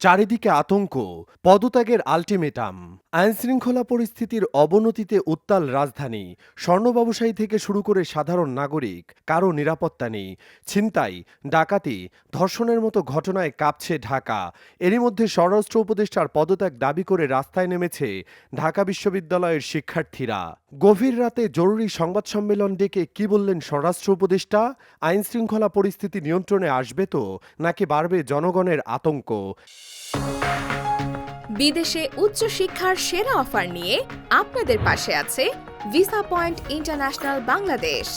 চারিদিকে আতঙ্ক, পদত্যাগের আলটিমেটাম, আইনশৃঙ্খলা পরিস্থিতির অবনতিতে উত্তাল রাজধানী স্বর্ণ ব্যবসায়ী থেকে শুরু করে সাধারণ নাগরিক কারও নিরাপত্তা নেই, ছিনতাই, ডাকাতি, ধর্ষণের মতো ঘটনায় কাঁপছে ঢাকা। এরই মধ্যে স্বরাষ্ট্র উপদেষ্টার পদত্যাগ দাবি করে রাস্তায় নেমেছে ঢাকা বিশ্ববিদ্যালয়ের শিক্ষার্থীরা। গভীর রাতে জরুরি সংবাদ সম্মেলন ডেকে কি বললেন স্বরাষ্ট্র উপদেষ্টা? আইনশৃঙ্খলা পরিস্থিতি নিয়ন্ত্রণে আসবে তো, নাকি বাড়বে জনগণের আতঙ্ক? বিদেশে উচ্চশিক্ষার সেরা অফার নিয়ে আপনাদের পাশে আছে ভিসা পয়েন্ট ইন্টারন্যাশনাল বাংলাদেশ।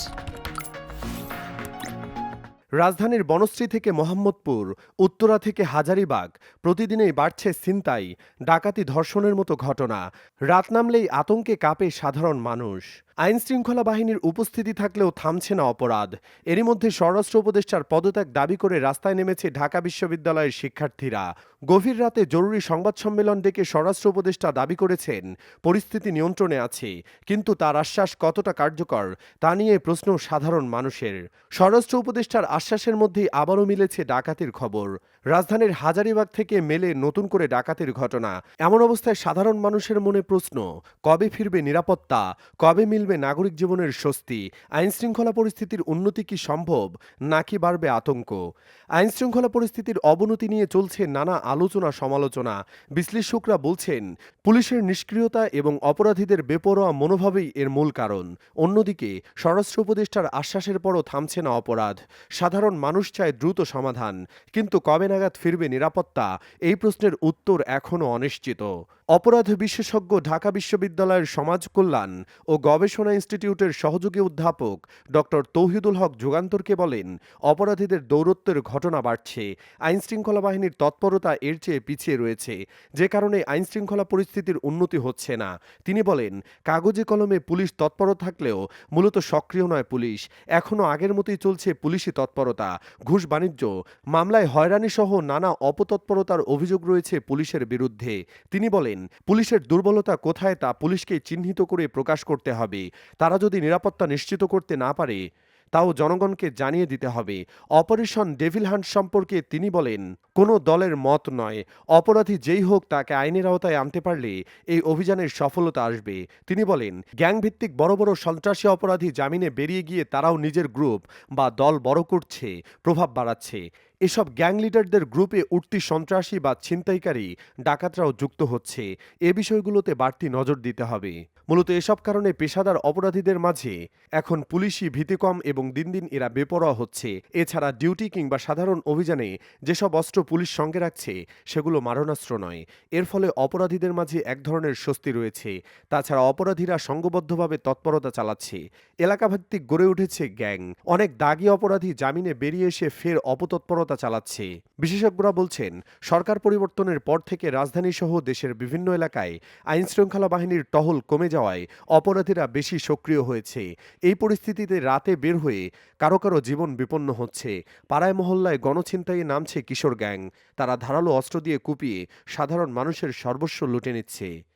রাজধানীর বনশ্রী থেকে মোহাম্মদপুর, উত্তরা থেকে হাজারিবাগ, প্রতিদিনেই বাড়ছে ছিনতাই, ডাকাতি ধর্ষণের মতো ঘটনা, রাত নামলেই আতঙ্কে কাঁপে সাধারণ মানুষ। আইন শৃঙ্খলা বাহিনীর উপস্থিতি থাকলেও থামছে না অপরাধ। এরই মধ্যে স্বরাষ্ট্র উপদেষ্টার পদত্যাগ দাবি করে রাস্তায় নেমেছে ঢাকা বিশ্ববিদ্যালয়ের শিক্ষার্থীরা। গভীর রাতে জরুরি সংবাদ সম্মেলন ডেকে স্বরাষ্ট্র উপদেষ্টা দাবি করেছেন, পরিস্থিতি নিয়ন্ত্রণে আছে, কিন্তু তার আশ্বাস কতটা কার্যকর তা নিয়ে প্রশ্ন সাধারণ মানুষের। স্বরাষ্ট্র উপদেষ্টার আশ্বাসের মধ্যেই আবারও মিলেছে ডাকাতির খবর। রাজধানীর হাজারিবাগ থেকে মেলে নতুন করে ডাকাতির ঘটনা। এমন অবস্থায় সাধারণ মানুষের মনে প্রশ্ন, কবে ফিরবে নিরাপত্তা, কবে মিলবে নাগরিক জীবনের স্বস্তি? আইনশৃঙ্খলা পরিস্থিতির উন্নতি কি সম্ভব, নাকি বাড়বে আতঙ্ক? আইনশৃঙ্খলা পরিস্থিতির অবনতি নিয়ে চলছে নানা আলোচনা সমালোচনা। বিশ্লেষকরা বলছেন, পুলিশের নিষ্ক্রিয়তা এবং অপরাধীদের বেপরোয়া মনোভাবেই এর মূল কারণ। অন্যদিকে, স্বরাষ্ট্র উপদেষ্টার আশ্বাসের পরও থামছে না অপরাধ। সাধারণ মানুষ চায় দ্রুত সমাধান। কিন্তু কবে নাগাদ ফিরবে নিরাপত্তা? এই প্রশ্নের উত্তর এখনও অনিশ্চিত। অপরাধ বিশেষজ্ঞ ঢাকা বিশ্ববিদ্যালয়ের সমাজ কল্যাণ ও গবেষণা ইনস্টিটিউটের সহযোগী অধ্যাপক ডক্টর তৌহিদুল হক যুগান্তরকে বলেন, অপরাধীদের দৌরত্বের ঘটনা বাড়ছে। আইনশৃঙ্খলা বাহিনীর তৎপরতা এর চেয়ে পিছিয়ে রয়েছে। যে কারণে আইনশৃঙ্খলা পরিস্থিতির উন্নতি হচ্ছে না। তিনি বলেন, কাগজে কলমে পুলিশ তৎপর থাকলেও মূলত সক্রিয় নয় পুলিশ। এখনও আগের মতোই চলছে পুলিশি তৎপরতা। ঘুষ বাণিজ্য, মামলায় হয়রানি সহ নানা অপতৎপরতার অভিযোগ রয়েছে পুলিশের বিরুদ্ধে। তিনি বলেন পুলিশের দুর্বলতা কোথায় তা পুলিশকে চিহ্নিত করে প্রকাশ করতে হবে। তারা যদি নিরাপত্তা নিশ্চিত করতে না পারে, তাও জনগণকে জানিয়ে দিতে হবে। অপারেশন ডেভিল হান্ট সম্পর্কে তিনি বলেন, কোনো দলের মত নয়। অপরাধী যেই হোক তাকে আইনের আওতায় আনতে পারলে এই অভিযানের সফলতা আসবে। তিনি বলেন, গ্যাংভিত্তিক বড় বড় সন্ত্রাসী অপরাধী জামিনে বেরিয়ে গিয়ে তারাও নিজের গ্রুপ বা দল বড় করছে, প্রভাব বাড়াচ্ছে। এসব গ্যাং লিডারদের গ্রুপে উঠতি সন্ত্রাসী বা ছিনতাইকারী ডাকাতরাও যুক্ত হচ্ছে। এ বিষয়গুলোতে বাড়তি নজর দিতে হবে। মূলত এসব কারণে পেশাদার অপরাধীদের মাঝে এখন পুলিশি ভীতি কম এবং দিন দিন এরা বেপরোয়া হচ্ছে। এছাড়া ডিউটি কিংবা সাধারণ অভিযানে যেসব অস্ত্র পুলিশ সঙ্গে রাখছে, সেগুলো মারণাস্ত্র নয়। এর ফলে অপরাধীদের মাঝে এক ধরনের স্বস্তি রয়েছে। তাছাড়া অপরাধীরা সংঘবদ্ধভাবে তৎপরতা চালাচ্ছে। এলাকাভিত্তিক গড়ে উঠেছে গ্যাং। অনেক দাগি অপরাধী জামিনে বেরিয়ে এসে ফের অপতৎপরতা চালাচ্ছে। বিশেষজ্ঞরা বলছেন, সরকার পরিবর্তনের পর থেকে রাজধানী সহ দেশের বিভিন্ন এলাকায় আইন শৃঙ্খলা বাহিনীর টহল কমে যাওয়ায় অপরাধীরা বেশি সক্রিয় হয়েছে। এই পরিস্থিতিতে রাতে বের হয়ে কারও কারও জীবন বিপন্ন হচ্ছে। পাড়ায় মহল্লায় গণছিনতাইয়ে নামছে কিশোর গ্যাং। তারা ধারালো অস্ত্র দিয়ে কুপিয়ে সাধারণ মানুষের সর্বস্ব লুটে নিচ্ছে।